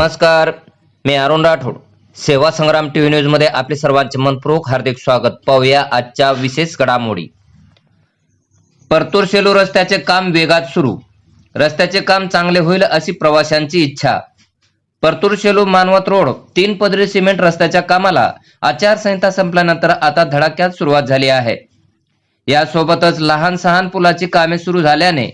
नमस्कार मी अरुण राठोड. सेवा संग्राम टीव्ही न्यूजमध्ये आपले सर्वांचे मनपूर्वक हार्दिक स्वागत. पाहूया आजच्या विशेष घडामोडी. परतूर सेलू रस्त्याचे काम वेगात सुरू. रस्त्याचे काम चांगले होईल अशी प्रवाशांची इच्छा. परतूर सेलू मानवत रोड तीन पदरी सिमेंट रस्त्याच्या कामाला आचारसंहिता संपल्यानंतर आता धडाक्यात सुरुवात झाली आहे. यासोबतच लहान सहान पुलाची कामे सुरू झाल्याने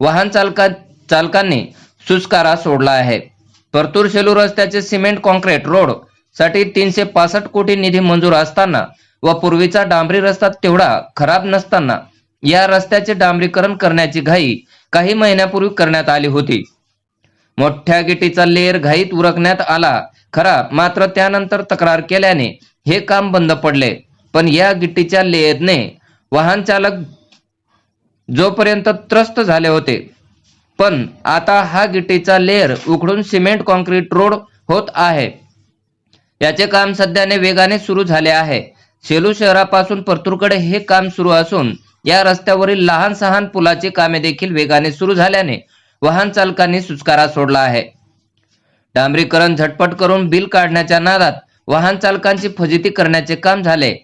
वाहन चालका चालकांनी सुस्कारा सोडला आहे. परतूर सेलू रस्त्याचे सिमेंट कॉन्क्रीट रोडसाठी तीनशे पासष्ट कोटी निधी मंजूर असताना व पूर्वीचा डांबरी रस्ता तेवढा खराब नसताना या रस्त्याचे डांबरीकरण करण्याची घाई काही महिन्यापूर्वी करण्यात आली होती. मोठ्या गिटीचा लेअर घाईत उरकण्यात आला खरा मात्र त्यानंतर तक्रार केल्याने हे काम बंद पडले. पण या गिट्टीच्या लेअरने वाहन चालक जोपर्यंत त्रस्त झाले होते पण आता हा गिट्टीचा लेअर उघडून सिमेंट कॉन्क्रीट रोड होत आहे. याचे काम सध्याने वेगाने सुरू झाले आहे. सेलू शहरापासून परतूरकडे हे काम सुरू असून या रस्त्यावरील लहान सहान पुलाची कामे देखील वेगाने सुरू झाल्याने वाहन चालकांनी सुस्कारा सोडला आहे. डांबरीकरण झटपट करून बिल काढण्याच्या नादात वाहन चालकांची फजिती करण्याचे काम झाले.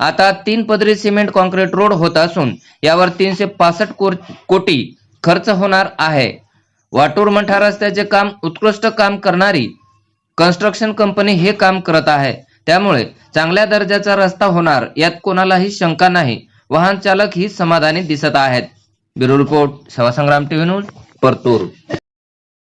आता तीन पदरी सिमेंट कॉन्क्रीट रोड होत असून यावर तीनशे पासष्ट कोटी खर्च होणार आहे. वाटूर मंठा रस्त्याचे काम उत्कृष्ट काम करणारी कन्स्ट्रक्शन कंपनी हे काम करत आहे. त्यामुळे चांगल्या दर्जाचा रस्ता होणार यात कोणालाही शंका नाही. वाहन चालक ही समाधानी दिसत आहेत. Bureau report Sevasangram TV news Partur.